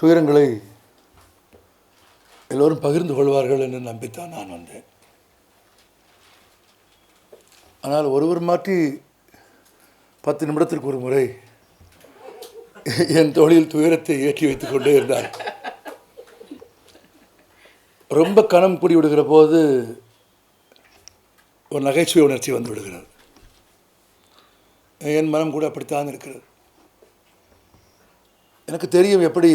துயரங்களை எல்லோரும் பகிர்ந்து கொள்வார்கள் என்று நம்பித்தான் நான் வந்தேன். ஆனால் ஒருவர் மாற்றி பத்து நிமிடத்திற்கு ஒரு முறை என் தோழியில் துயரத்தை ஏற்றி வைத்துக் கொண்டே இருந்தார். ரொம்ப கணம் கூடி விடுகிற போது ஒரு நகைச்சுவை உணர்ச்சி வந்து விடுகிறது. என் மனம் கூட அப்படித்தான் இருக்கிறது. எனக்கு தெரியும் எப்படி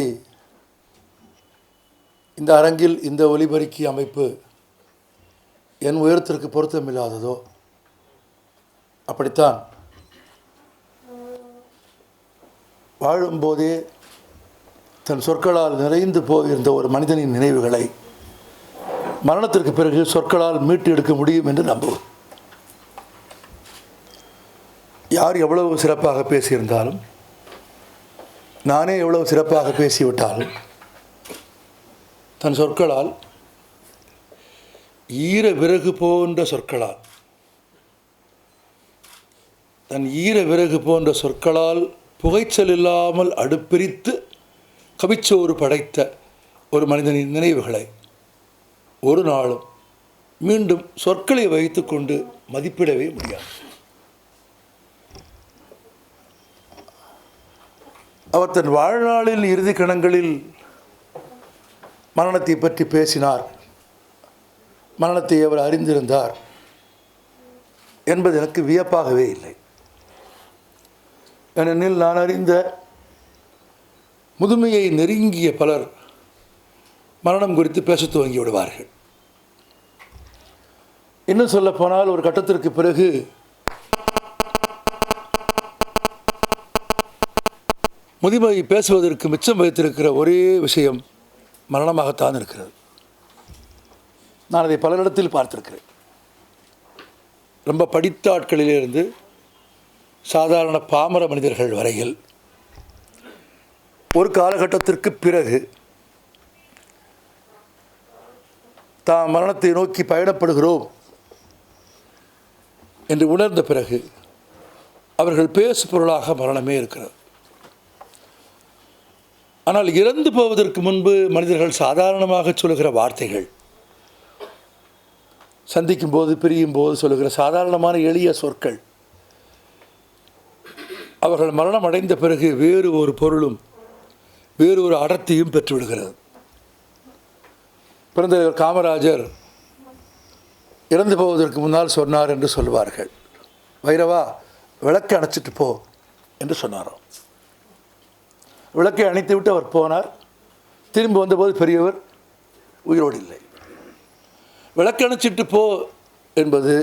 இந்த அரங்கில் இந்த ஒலிபெருக்கி அமைப்பு என் உயரத்திற்கு பொருத்தமில்லாததோ அப்படித்தான். வாழும்போதே தன் சொற்களால் நிறைந்து போயிருந்த ஒரு மனிதனின் நினைவுகளை மரணத்திற்கு பிறகு சொற்களால் மீட்டு எடுக்க முடியும் என்று நம்புவோம். யார் எவ்வளவு சிறப்பாக பேசியிருந்தாலும் நானே எவ்வளவு சிறப்பாக பேசிவிட்டாலும் தன் சொற்களால் ஈர விறகு போன்ற சொற்களால். தன் ஈர விறகு போன்ற சொற்களால் புகைச்சல் இல்லாமல் அடுப்பிரித்து கவிச்சோறு படைத்த ஒரு மனிதனின் நினைவுகளை ஒரு நாளும் மீண்டும் சொற்களை வைத்துக்கொண்டு மதிப்பிடவே முடியாது. அவர் தன் வாழ்நாளில் இறுதி கணங்களில் மரணத்தை பற்றி பேசினார். மரணத்தை அவர் அறிந்திருந்தார் என்பது எனக்கு வியப்பாகவே இல்லை. ஏனெனில் நான் அறிந்த முதுமையை நெருங்கிய பலர் மரணம் குறித்து பேசத் துவங்கி விடுவார்கள். இன்னும் சொல்ல போனால் ஒரு கட்டத்திற்கு பிறகு முதுமையை பேசுவதற்கு மிச்சம் வைத்திருக்கிற ஒரே விஷயம் மரணமாகத்தான் இருக்கிறது. நான் அதை பலரிடத்தில் பார்த்துருக்கிறேன். ரொம்ப படித்த ஆட்களிலிருந்து சாதாரண பாமர மனிதர்கள் வரையில் ஒரு காலகட்டத்திற்கு பிறகு தாம் மரணத்தை நோக்கி பயணப்படுகிறோம் என்று உணர்ந்த பிறகு அவர்கள் பேசு பொருளாக மரணமே இருக்கிறது. ஆனால் இறந்து போவதற்கு முன்பு மனிதர்கள் சாதாரணமாக சொல்லுகிற வார்த்தைகள். சந்திக்கும் போது பிரியும் போது சொல்லுகிற சாதாரணமான எளிய சொற்கள். அவர்கள் மரணம் அடைந்த பிறகு வேறு ஒரு பொருளும் வேறு ஒரு அடர்த்தியும் பெற்றுவிடுகிறது. பிறந்தவர் காமராஜர் இறந்து போவதற்கு முன்னால் சொன்னார் என்று சொல்வார்கள். வைரவா விளக்கை அணைச்சிட்டு போ என்று சொன்னாராம். விளக்கை அணைத்துவிட்டு அவர் போனார். திரும்பி வந்தபோது பெரியவர் உயிரோடு இல்லை. விளக்கு அணைச்சிட்டு போ என்பது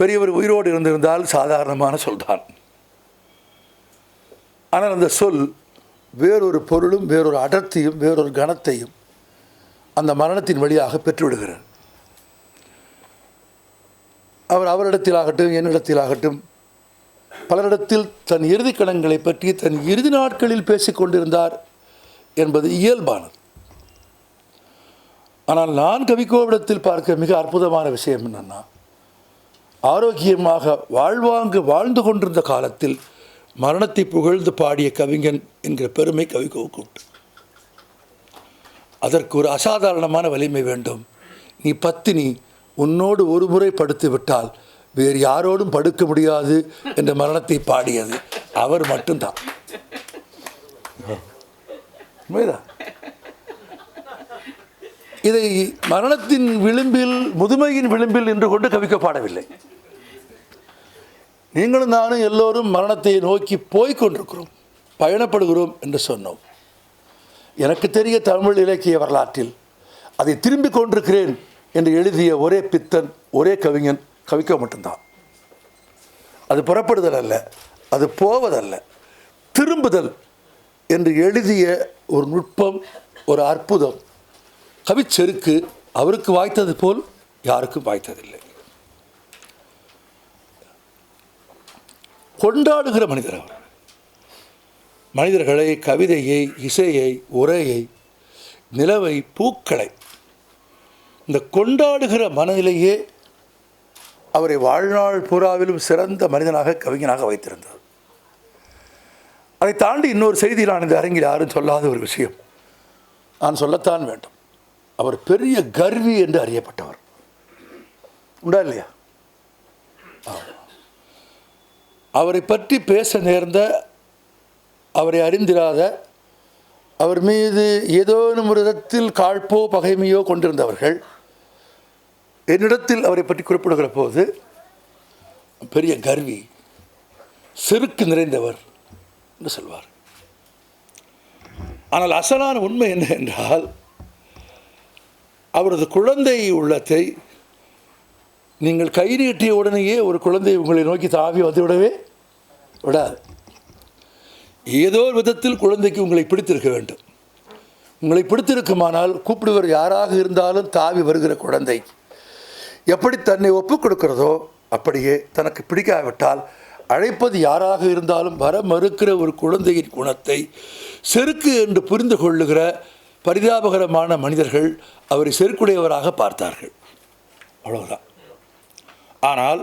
பெரியவர் உயிரோடு இருந்திருந்தால் சாதாரணமான சொல்தான். ஆனால் அந்த சொல் வேறொரு பொருளும் வேறொரு அடர்த்தியும் வேறொரு கணத்தையும் அந்த மரணத்தின் வழியாக பெற்றுவிடுகிறார் அவர் அவரிடத்தில் ஆகட்டும் என்னிடத்தில் ஆகட்டும் பலரிடத்தில் தன் இறுதி கணங்களை பற்றி தன் இறுதி நாட்களில் பேசிக்கொண்டிருந்தார் என்பது இயல்பானது. ஆனால் நான் கவிக்கோவிடத்தில் பார்க்க மிக அற்புதமான விஷயம் என்னன்னா ஆரோக்கியமாக வாழ்வாங்கு வாழ்ந்து கொண்டிருந்த காலத்தில் மரணத்தை புகழ்ந்து பாடிய கவிஞன் என்கிற பெருமை கவிக்கோவுக்கு உண்டு. அதற்கு ஒரு அசாதாரணமான வலிமை வேண்டும். நீ பத்தினி உன்னோடு ஒரு முறை படுத்து விட்டால் வேறு யாரோடும் படுக்க முடியாது என்ற மரணத்தை பாடியது. அவர் மட்டும்தான். உண்மைதான். இதை மரணத்தின் விளிம்பில் முதுமையின் விளிம்பில் நின்று கொண்டு கவிக்க பாடவில்லை. நீங்களும் நானும் எல்லோரும் மரணத்தை நோக்கி போய்க் கொண்டிருக்கிறோம் பயணப்படுகிறோம் என்று சொன்னோம். எனக்கு தெரிய தமிழ் இலக்கிய வரலாற்றில் அதை திரும்பிக் கொண்டிருக்கிறேன் என்று எழுதிய ஒரே பித்தன் ஒரே கவிஞன் கவிக்க மட்டும்தான். அது புறப்படுதல் அல்ல அது போவதல்ல. திரும்புதல் என்று எழுதிய ஒரு நுட்பம் ஒரு அற்புதம். கவிச்செருக்கு அவருக்கு வாய்த்தது போல் யாருக்கும் வாய்த்ததில்லை. கொண்டாடுகிற மனிதர் அவர். மனிதர்களை கவிதையை இசையை உரையை நிலவை பூக்களை இந்த கொண்டாடுகிற மனநிலையே அவரை வாழ்நாள் பூராவிலும் சிறந்த மனிதனாக கவிஞனாக வைத்திருந்தார். அதை தாண்டி இன்னொரு செய்தி நான் இந்த அரங்கில் யாரும் சொல்லாத ஒரு விஷயம். நான் சொல்லத்தான் வேண்டும். அவர் பெரிய கர்வி என்று அறியப்பட்டவர். உண்டா இல்லையா? அவரை பற்றி பேச நேர்ந்த அவரை அறிந்திராத அவர் மீது ஏதோ ஒரு விதத்தில் காழ்ப்போ பகைமையோ கொண்டிருந்தவர்கள் என்னிடத்தில் அவரை பற்றி குறிப்பிடுகிற போது பெரிய கர்வி செருக்கு நிறைந்தவர் என்று சொல்வார். ஆனால் அசலான உண்மை என்ன என்றால் அவரது குழந்தை உள்ளத்தை நீங்கள் கை நீட்டிய உடனேயே ஒரு குழந்தை உங்களை நோக்கி தாவி வந்துவிடவே விடாது. ஏதோ ஒரு விதத்தில் குழந்தைக்கு உங்களை பிடித்திருக்க வேண்டும். உங்களை பிடித்திருக்குமானால் கூப்பிடுவர் யாராக இருந்தாலும் தாவி வருகிற குழந்தை. எப்படி தன்னை ஒப்புக் கொடுக்கிறதோ அப்படியே தனக்கு பிடிக்காவிட்டால் அழைப்பது யாராக இருந்தாலும் வர மறுக்கிற ஒரு குழந்தையின் குணத்தை செருக்கு என்று புரிந்து கொள்ளுகிற பரிதாபகரமான மனிதர்கள் அவரை செருக்குடையவராக பார்த்தார்கள். அவ்வளவுதான். ஆனால்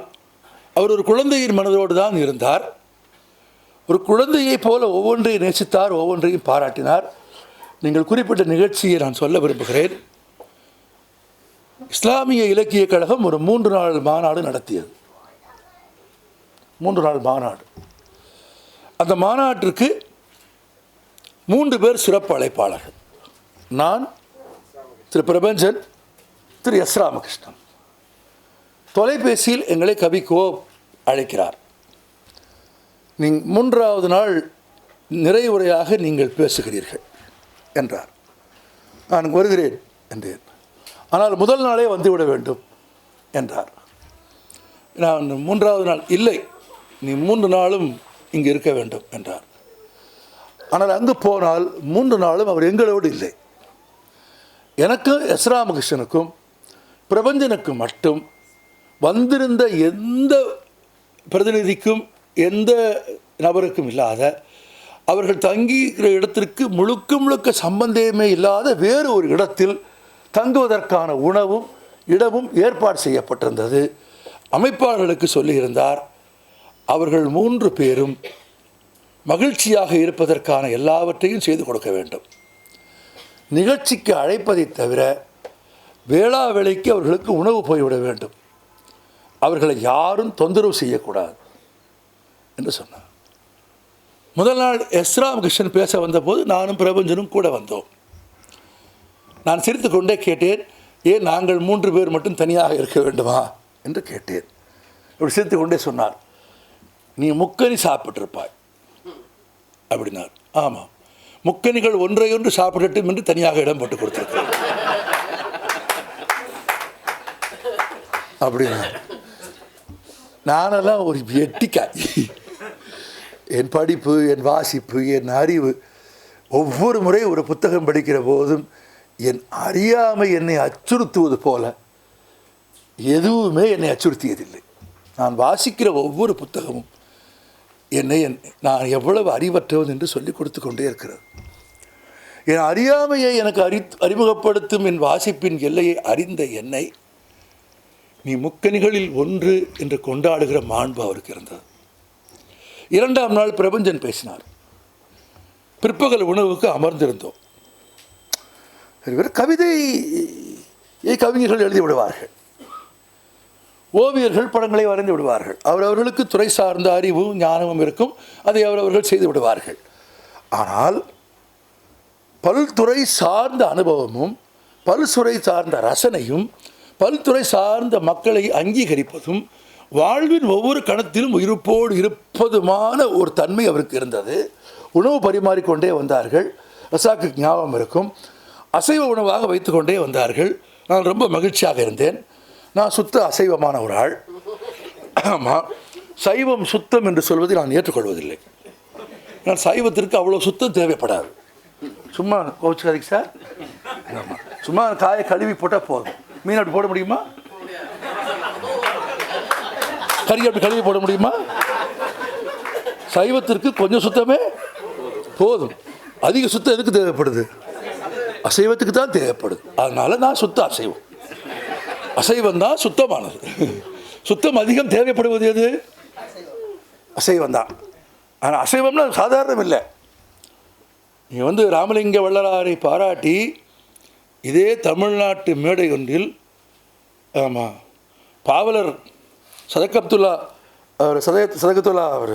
அவர் ஒரு குழந்தையின் மனதோடு தான் இருந்தார். ஒரு குழந்தையைப் போல ஒவ்வொன்றையும் நேசித்தார் ஒவ்வொன்றையும் பாராட்டினார். நீங்கள் குறிப்பிட்ட நிகழ்ச்சியை நான் சொல்ல விரும்புகிறேன். இஸ்லாமிய இலக்கிய கழகம் ஒரு மூன்று நாள் மாநாடு நடத்தியது. மூன்று நாள் மாநாடு. அந்த மாநாட்டிற்கு மூன்று பேர் சிறப்பு அழைப்பாளர்கள். நான் திரு பிரபஞ்சன் திரு எஸ் ராமகிருஷ்ணன். தொலைபேசியில் எங்களை கவிக்கோ அழைக்கிறார். நீங் மூன்றாவது நாள் நிறைவுரையாக நீங்கள் பேசுகிறீர்கள் என்றார். நான் வருகிறேன் என்றேன். ஆனால் முதல் நாளே வந்துவிட வேண்டும் என்றார். நான் மூன்றாவது நாள் இல்லை. நீ மூன்று நாளும் இங்கு இருக்க வேண்டும் என்றார். ஆனால் அங்கு போனால் மூன்று நாளும் அவர் எங்களோடு இல்லை. எனக்கும் எஸ் ராமகிருஷ்ணனுக்கும் பிரபஞ்சனுக்கும் மட்டும் வந்திருந்த எந்த பிரதிநிதிக்கும் எந்த நபருக்கும் இல்லாத அவர்கள் தங்கியிருக்கிற இடத்திற்கு முழுக்க முழுக்க சம்பந்தமே இல்லாத வேறு ஒரு இடத்தில் தங்குவதற்கான உணவும் இடமும் ஏற்பாடு செய்யப்பட்டிருந்தது. அமைப்பாளர்களுக்கு சொல்லியிருந்தார் அவர்கள் மூன்று பேரும் மகிழ்ச்சியாக இருப்பதற்கான எல்லாவற்றையும் செய்து கொடுக்க வேண்டும். நிகழ்ச்சிக்கு அழைப்பதை தவிர வேளா வேளைக்கு அவர்களுக்கு உணவு போய்விட வேண்டும். அவர்களை யாரும் தொந்தரவு செய்யக்கூடாது. என்று சொன்னார். முதல் நாள் எஸ் ராமகிருஷ்ணன் பேச வந்தபோது நானும் பிரபஞ்சனும் கூட வந்தோம். நான் சிரித்துக்கொண்டே கேட்டேன் ஏன் நாங்கள் மூன்று பேர் மட்டும் தனியாக இருக்க வேண்டுமா? என்று கேட்டேன். இப்படி சிரித்துக்கொண்டே சொன்னார் நீ முக்கனி சாப்பிட்டிருப்பாய். அப்படின்னார் ஆமாம் முக்கனிகள் ஒன்றையொன்று சாப்பிடட்டும் என்று தனியாக இடம் போட்டு கொடுத்துருக்கிறேன். அப்படின்னா நானெல்லாம் ஒரு எட்டிக்காய். என் படிப்பு என் வாசிப்பு என் அறிவு ஒவ்வொரு முறை ஒரு புத்தகம் படிக்கிற போதும் என் அறியாமை என்னை அச்சுறுத்துவது போல எதுவுமே என்னை அச்சுறுத்தியதில்லை. நான் வாசிக்கிற ஒவ்வொரு புத்தகமும் என்னை என் நான் எவ்வளவு அறிவற்றவன் என்று சொல்லிக் கொடுத்து கொண்டே இருக்கிறது. என் அறியாமையை எனக்கு அறி அறிமுகப்படுத்தும் என் வாசிப்பின் எல்லையை அறிந்த என்னை நீ முக்கணிகளில் ஒன்று என்று கொண்டாடுகிற மாண்பு அவருக்கு இருந்தது. இரண்டாம் நாள் பிரபஞ்சன் பேசினார். பிற்பகல் உணவுக்கு அமர்ந்திருந்தோம். இவர் கவிதையை கவிஞர்கள் எழுதி விடுவார்கள். ஓவியர்கள் படங்களை வரைந்து விடுவார்கள். அவரவர்களுக்கு துறை சார்ந்த அறிவும் ஞானமும் இருக்கும். அதை அவரவர்கள் செய்து விடுவார்கள். ஆனால் பல்துறை சார்ந்த அனுபவமும் பல்சுறை சார்ந்த ரசனையும் பல்துறை சார்ந்த மக்களை அங்கீகரிப்பதும் வாழ்வின் ஒவ்வொரு கணத்திலும் இருப்போடு இருப்பதுமான ஒரு தன்மை அவருக்கு இருந்தது. உணவு பரிமாறிக்கொண்டே வந்தார்கள். ரசாக்கு ஞாபகம் இருக்கும். அசைவ உணவாக வைத்துக்கொண்டே வந்தார்கள். நான் ரொம்ப மகிழ்ச்சியாக இருந்தேன். நான் சுத்த அசைவமான ஒரு ஆள். ஆமாம் சைவம் சுத்தம் என்று சொல்வதை நான் ஏற்றுக்கொள்வதில்லை. நான் சைவத்திற்கு அவ்வளோ சுத்தம் தேவைப்படாது. சும்மா கோச்சுக்காதீங்க சார். ஆமாம் சும்மா காயை கழுவி போட்டால் போதும். மீன் அப்படி போட முடியுமா? கறி அப்படி கழுவி போட முடியுமா? சைவத்திற்கு கொஞ்சம் சுத்தமே போதும். அதிக சுத்தம் எதுக்கு தேவைப்படுது? அசைவத்துக்கு தான் தேவைப்படுது. அதனால நான் சுத்த அசைவம். அசைவம் தான் சுத்தமானது. சுத்தம் அதிகம் தேவைப்படுவது எது? அசைவம் தான். ஆனால் அசைவம்னா சாதாரணம் இல்லை. நீ வந்து ராமலிங்க வள்ளலாரை பாராட்டி இதே தமிழ்நாட்டு மேடை ஒன்றில் ஆமாம் பாவலர் சதக் அப்துல்லா அவர் சதய சதகத்துல்லா அவர்.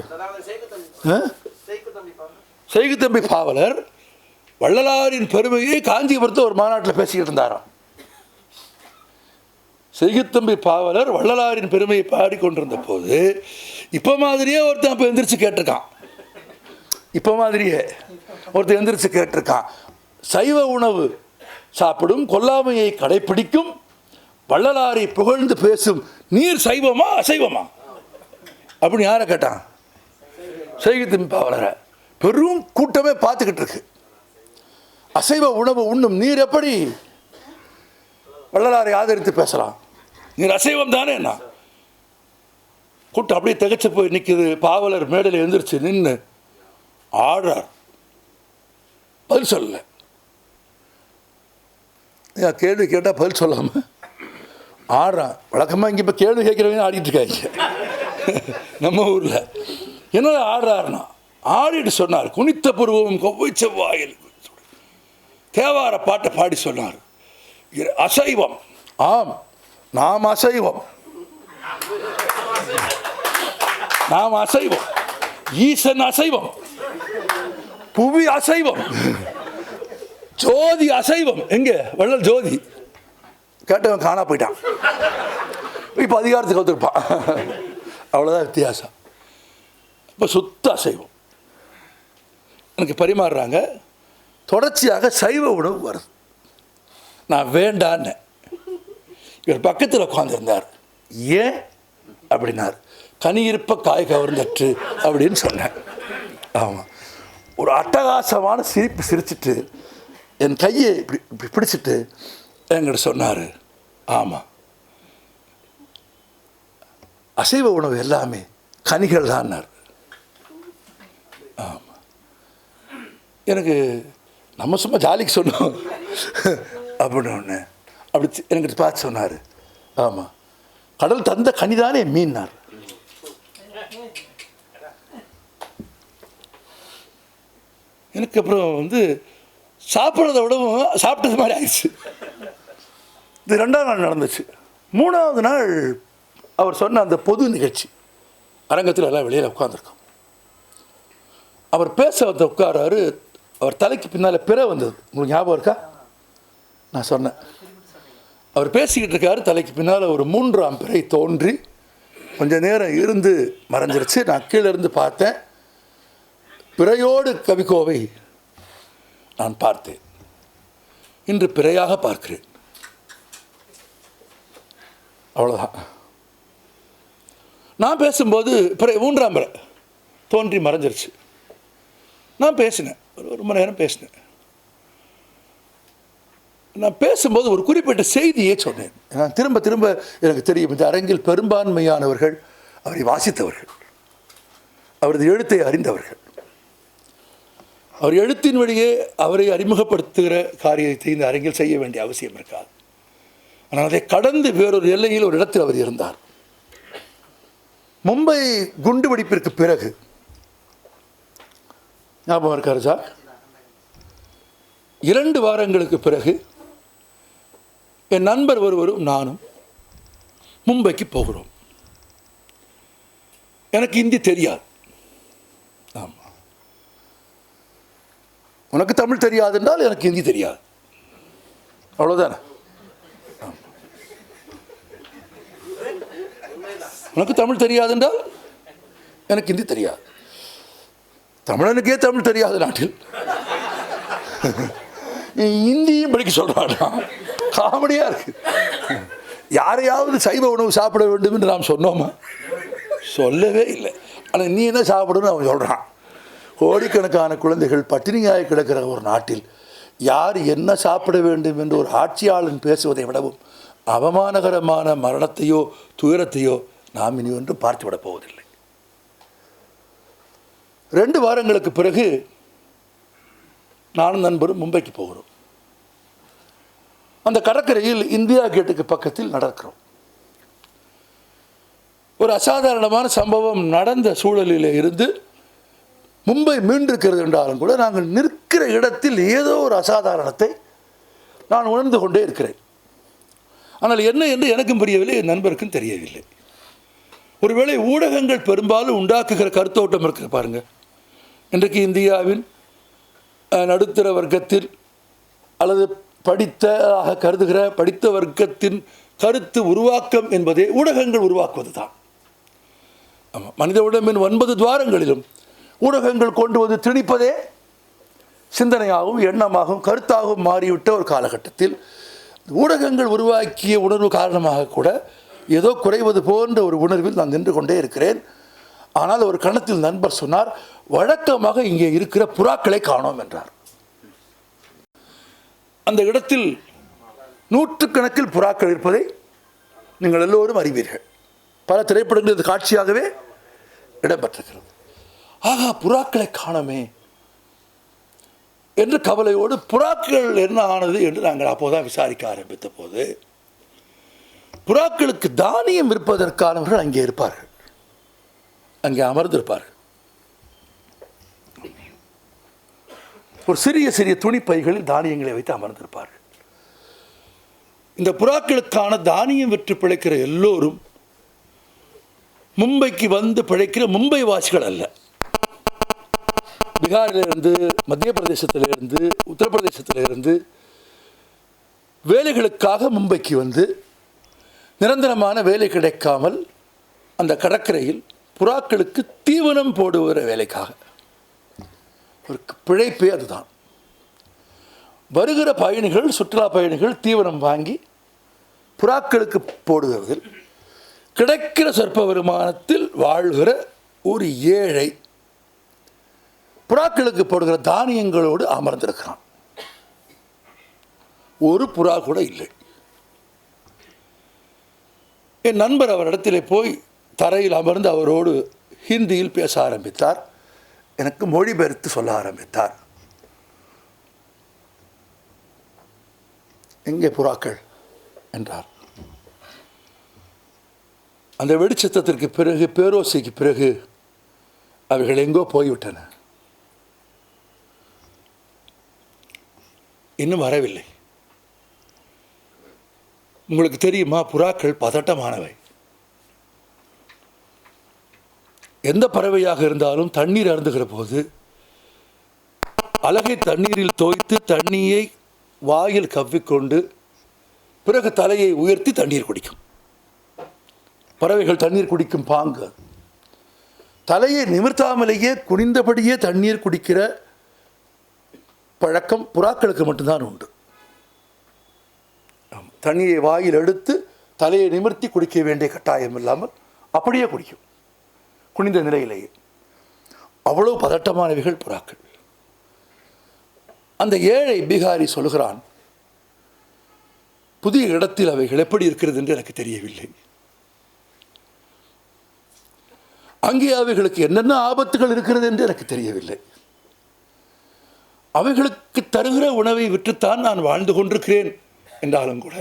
செய்குத்தம்பி பாவலர் வள்ளலாரின் பெருமையை காஞ்சிபுரத்தில் ஒரு மாநாட்டில் பேசிக்கிட்டு இருந்தாராம் செய்குத்தம்பி பாவலர் வள்ளலாரின் பெருமையை பாடிக்கொண்டிருந்த போது இப்போ மாதிரியே ஒருத்தன் இப்போ எந்திரிச்சு கேட்டிருக்கான். இப்போ மாதிரியே ஒருத்தன் எந்திரிச்சு கேட்டிருக்கான். சைவ உணவு சாப்பிடும் கொல்லாமையை கடைப்பிடிக்கும் வள்ளலாரை புகழ்ந்து பேசும் நீர் சைவமா அசைவமா? அப்படின்னு யாரை கேட்டான்? செய்குத்தம்பி பாவலரை. பெரும் கூட்டமே பார்த்துக்கிட்டு இருக்கு. அசைவ உணவு உண்ணும் நீர் எப்படி? வள்ளலாரை ஆதரித்து பேசலாம். நீர் அசைவம் தானே என்ன? கூட்டம் அப்படியே திகைச்சு போய் நிற்கிது பாவலர் மேடையில் எழுந்திரிச்சு நின்று ஆடுறார். பதில் சொல்லல. ஏன் கேள்வி கேட்டால் பதில் சொல்லாமல் ஆடுறான் வழக்கமாக இங்கே இப்போ கேள்வி கேட்குறவங்க ஆடிட்டு இருக்காங்க. நம்ம ஊரில். என்ன ஆடுறாருன்னா? ஆடிட்டு சொன்னார். குனித்த புருவம் கொவ்வை செவ்வாயில். தேவார பாட்டை பாடி சொன்னார். அசைவம். ஆம் நாம் அசைவம். நாம் அசைவம். ஈசன் அசைவம். புவி அசைவம். ஜோதி அசைவம். எங்க? வள்ளல் ஜோதி. கேட்டவன் காணா போயிட்டான். இப்போ அதிகாரத்துக்கு வந்துருப்பான். அவ்வளோதான் வித்தியாசம். இப்போ சுத்த அசைவம். எனக்கு பரிமாறுறாங்க. தொடர்ச்சியாக சைவ உணவு வருது. நான் வேண்டான்னு. இவர் பக்கத்தில் உட்காந்துருந்தார் ஏன்? அப்படின்னார். கனியிருப்ப காய் கவர்ந்தற்று அப்படின்னு சொன்னேன். ஆமாம் ஒரு அட்டகாசமான சிரிப்பு சிரிச்சிட்டு என் கையை இப்படி இப்படி பிடிச்சிட்டு என்கிட்ட சொன்னார். ஆமாம் அசைவ உணவு எல்லாமே கனிகள் தான்னார் ஆமாம் எனக்கு நம்ம சும்மா ஜாலிக்கு சொன்னோம் அப்படின்னு ஒன்று அப்படி எனக்கு பார்த்து சொன்னார். ஆமாம் கடல் தந்த கனிதானே மீன்னார். எனக்கு அப்புறம் வந்து சாப்பிட்றத விடவும் சாப்பிட்டது மாதிரி ஆயிடுச்சு. இது ரெண்டாவது நாள் நடந்துச்சு. மூணாவது நாள் அவர் சொன்ன அந்த பொது நிகழ்ச்சி. அரங்கத்தில் எல்லாம் வெளியில் உட்காந்துருக்கோம் அவர் பேச வந்து உட்காராரு அவர் தலைக்கு பின்னால் பிற வந்தது. உங்களுக்கு ஞாபகம் இருக்கா? நான் சொன்னேன். அவர் பேசிக்கிட்டு இருக்காரு தலைக்கு பின்னால் ஒரு மூன்றாம் பிறை தோன்றி கொஞ்ச நேரம் இருந்து மறைஞ்சிருச்சு. நான் கீழே இருந்து பார்த்தேன். பிறையோடு கவிக்கோவை நான் பார்த்தேன். இன்று பிறையாக பார்க்கிறேன். அவ்வளோதான் நான் பேசும்போது பிறை மூன்றாம் பிறை தோன்றி மறைஞ்சிருச்சு. நான் பேசினேன். ஒரு ஒரு மணி நேரம் பேசினேன். நான் பேசும்போது ஒரு குறிப்பிட்ட செய்தியே சொன்னேன். நான் திரும்ப திரும்ப எனக்கு தெரியும் இந்த அரங்கில் பெரும்பான்மையானவர்கள் அவரை வாசித்தவர்கள். அவரது எழுத்தை அறிந்தவர்கள். அவர் எழுத்தின் வழியே அவரை அறிமுகப்படுத்துகிற காரியத்தை இந்த அரங்கில் செய்ய வேண்டிய அவசியம் இருக்காது ஆனால் அதை கடந்து வேறொரு எல்லையில் ஒரு இடத்தில் அவர் இருந்தார். மும்பை குண்டுவெடிப்பிற்கு பிறகு ஞாபகம் இருக்காரு சார் இரண்டு வாரங்களுக்கு பிறகு என் நண்பர் ஒருவரும் நானும் மும்பைக்கு போகிறோம். எனக்கு ஹிந்தி தெரியாது. ஆமாம் உனக்கு தமிழ் தெரியாது என்றால் எனக்கு ஹிந்தி தெரியாது. அவ்வளோதானே உனக்கு தமிழ் தெரியாது என்றால் எனக்கு ஹிந்தி தெரியாது. தமிழனுக்கே தமிழ் தெரியாத நாட்டில். இந்தியும் படிக்க சொல்கிறான் காமெடியாக இருக்கு. யாரையாவது சைவ உணவு சாப்பிட வேண்டும் என்று நாம் சொன்னோமா? சொல்லவே இல்லை. ஆனால் நீ என்ன சாப்பிடணும்னு அவன் சொல்கிறான் கோடிக்கணக்கான குழந்தைகள் பட்டினியாக கிடக்கிற ஒரு நாட்டில் யார் என்ன சாப்பிட வேண்டும் என்று ஒரு ஆட்சியாளன் பேசுவதை விடவும் அவமானகரமான மரணத்தையோ துயரத்தையோ நாம் இனி ஒன்று பார்த்துவிடப் போவதில்லை. ரெண்டு வாரங்களுக்கு பிறகு நானும் நண்பரும் மும்பைக்கு போகிறோம். அந்த கடற்கரையில் இந்தியா கேட்டுக்கு பக்கத்தில் நடக்கிறோம். ஒரு அசாதாரணமான சம்பவம் நடந்த சூழலில் இருந்து மும்பை மீண்டிருக்கிறது என்றாலும் கூட நாங்கள் நிற்கிற இடத்தில் ஏதோ ஒரு அசாதாரணத்தை நான் உணர்ந்து கொண்டே இருக்கிறேன். ஆனால் என்ன என்று எனக்கும் புரியவில்லை என் நண்பருக்கும் தெரியவில்லை. ஒருவேளை ஊடகங்கள் பெரும்பாலும் உண்டாக்குகிற கருத்தோட்டம் இருக்கிற பாருங்கள் இன்றைக்கு இந்தியாவின் நடுத்தர வர்க்கத்தில் அல்லது படித்ததாக கருதுகிற படித்த வர்க்கத்தின் கருத்து உருவாக்கம் என்பதே ஊடகங்கள் உருவாக்குவது தான் ஆமாம் மனித உடம்பின் ஒன்பது துவாரங்களிலும் ஊடகங்கள் கொண்டு வந்து திணிப்பதே சிந்தனையாகவும் எண்ணமாகவும் கருத்தாகவும் மாறிவிட்ட ஒரு காலகட்டத்தில் ஊடகங்கள் உருவாக்கிய உணர்வு காரணமாக கூட ஏதோ குறைவது போன்ற ஒரு உணர்வில் நான் நின்று கொண்டே இருக்கிறேன். ஆனால் ஒரு கணத்தில் நண்பர் சொன்னார் வழக்கமாக இங்கே இருக்கிற புறாக்களை காணோம் என்றார். அந்த இடத்தில் நூற்றுக்கணக்கில் புறாக்கள் இருப்பதை நீங்கள் எல்லோரும் அறிவீர்கள். பல திரைப்படங்கள் இது காட்சியாகவே இடம்பெற்றிருக்கிறது. ஆகா புறாக்களை காணோமே என்று கவலையோடு புறாக்கள் என்ன ஆனது? என்று நாங்கள் அப்போதான் விசாரிக்க ஆரம்பித்த போது புறாக்களுக்கு தானியம் இருப்பதற்கானவர்கள் அங்கே இருப்பார்கள். அங்கே அமர்ந்திருப்பார் ஒரு சிறிய சிறிய துணிப்பைகளில் தானியங்களை வைத்து அமர்ந்திருப்பார்கள். இந்த புறாக்களுக்கான தானியம் விற்று பிழைக்கிற எல்லோரும் மும்பைக்கு வந்து பிழைக்கிற மும்பை வாசிகள் அல்ல. பீகாரிலிருந்து மத்திய பிரதேசத்திலிருந்து உத்தரப்பிரதேசத்திலிருந்து வேலைகளுக்காக மும்பைக்கு வந்து நிரந்தரமான வேலை கிடைக்காமல் அந்த கடற்கரையில் புறாக்களுக்கு தீவனம் போடுகிற வேலைக்காக. ஒரு பிழைப்பே அதுதான். வருகிற பயணிகள் சுற்றுலா பயணிகள் தீவனம் வாங்கி புறாக்களுக்கு போடுவதில் கிடைக்கிற சொற்ப வருமானத்தில் வாழ்கிற ஒரு ஏழை புறாக்களுக்கு போடுகிற தானியங்களோடு அமர்ந்திருக்கிறான். ஒரு புறா கூட இல்லை. என் நண்பர் அவரிடத்திலே போய் தரையில் அமர்ந்து அவரோடு ஹிந்தியில் பேச ஆரம்பித்தார். எனக்கு மொழிபெயர்த்து சொல்ல ஆரம்பித்தார். எங்கே புறாக்கள்? என்றார். அந்த வெடிச்சத்தத்திற்கு பிறகு பேரோசைக்கு பிறகு அவைகள் எங்கோ போய்விட்டன. இன்னும் வரவில்லை. உங்களுக்கு தெரியுமா புறாக்கள் பதட்டமானவை. எந்த பறவையாக இருந்தாலும் தண்ணீர் அருந்துகிற போது அழகை தண்ணீரில் தோய்த்து தண்ணியை வாயில் கவ்விக்கொண்டு பிறகு தலையை உயர்த்தி தண்ணீர் குடிக்கும். பறவைகள் தண்ணீர் குடிக்கும் பாங்கு. தலையை நிமிர்த்தாமலேயே குனிந்தபடியே தண்ணீர் குடிக்கிற பழக்கம் புறாக்களுக்கு மட்டும்தான் உண்டு. தண்ணியை வாயில் எடுத்து தலையை நிமிர்த்தி குடிக்க வேண்டிய கட்டாயம் இல்லாமல் அப்படியே குடிக்கும். குனிந்த நிலையிலேயே. அவ்வளவு பதட்டமானவைகள் புறாக்கள். அந்த ஏழை பீகாரி சொல்கிறான் புதிய இடத்தில் அவைகள் எப்படி இருக்கிறது என்று எனக்கு தெரியவில்லை. அங்கே அவைகளுக்கு என்னென்ன ஆபத்துகள் இருக்கிறது என்று எனக்கு தெரியவில்லை. அவைகளுக்கு தருகிற உணவை விற்றுத்தான் நான் வாழ்ந்து கொண்டிருக்கிறேன். என்றாலும் கூட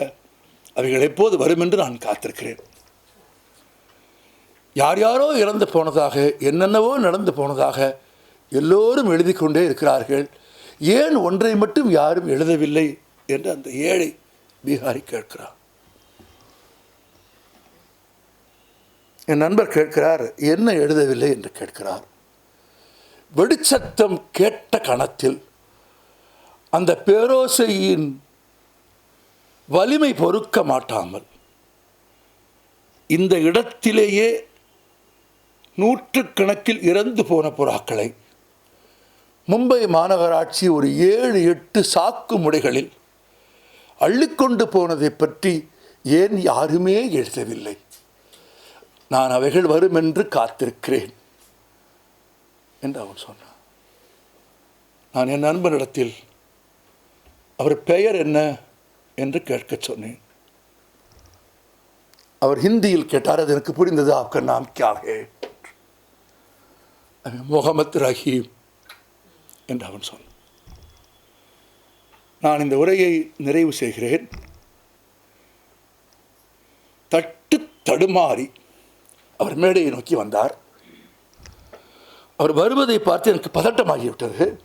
அவைகள் எப்போது வரும் என்று நான் காத்திருக்கிறேன். யார் யாரோ இறந்து போனதாக என்னென்னவோ நடந்து போனதாக எல்லோரும் எழுதி கொண்டே இருக்கிறார்கள். ஏன் ஒன்றை மட்டும் யாரும் எழுதவில்லை என்று அந்த ஏழை பீகாரி கேட்கிறார். என் நண்பர் கேட்கிறார் என்ன எழுதவில்லை? என்று கேட்கிறார். வெடிச்சத்தம் கேட்ட கணத்தில் அந்த பேரோசையின் வலிமை பொறுக்க மாட்டாமல் இந்த இடத்திலேயே நூற்றுக்கணக்கில் இறந்து போன புறாக்களை. மும்பை மாநகராட்சி ஒரு ஏழு எட்டு சாக்கு முறைகளில் அள்ளிக்கொண்டு போனதை பற்றி ஏன் யாருமே எழுதவில்லை. நான் அவைகள் வரும் என்று காத்திருக்கிறேன் என்று அவன் சொன்னான். நான் என் நண்பனிடத்தில் அவர் பெயர் என்ன? என்று கேட்கச் சொன்னேன். அவர் ஹிந்தியில் கேட்டார் அது எனக்கு புரிந்தது? ஆப்கர் நாம் கியாகே முகமத் ரஹீம் என்று அவன் சொன்னான். நான் இந்த உரையை நிறைவு செய்கிறேன். தட்டு தடுமாறி அவர் மேடையை நோக்கி வந்தார். அவர் வருவதை பார்த்து எனக்கு பதட்டமாகிவிட்டது.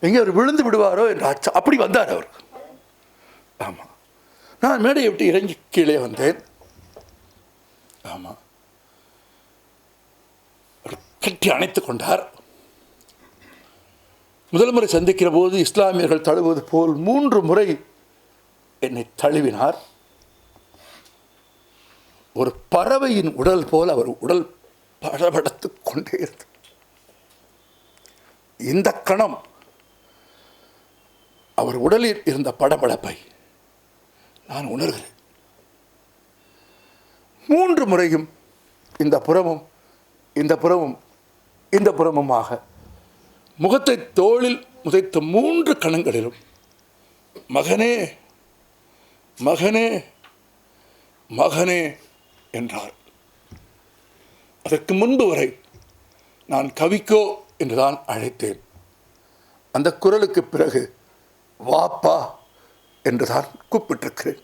எங்கே அவர் விழுந்து விடுவாரோ என்று அச்சம் அப்படி வந்தார் அவர். ஆமாம் நான் மேடையை விட்டு இறங்கி கீழே வந்தேன். ஆமாம் கட்டி அணைத்து கொண்டார். முதல் முறை சந்திக்கிற போது இஸ்லாமியர்கள் தழுவது போல் மூன்று முறை என்னை தழுவினார். ஒரு பறவையின் உடல் போல் அவர் உடல் படபடத்துக் கொண்டே இருந்தது. இந்த கணம் அவர் உடலில் இருந்த படபடப்பை நான் உணர்கிறேன். மூன்று முறையும் இந்த புறமும் இந்த புறமும் இந்த புறமுமாக முகத்தை தோளில் முதைத்த மூன்று கணங்களிலும் மகனே மகனே மகனே என்றார் அதற்கு முன்பு வரை நான் கவிக்கோ என்றுதான் அழைத்தேன். அந்த குரலுக்கு பிறகு வாப்பா என்றுதான் கூப்பிட்டிருக்கிறேன்.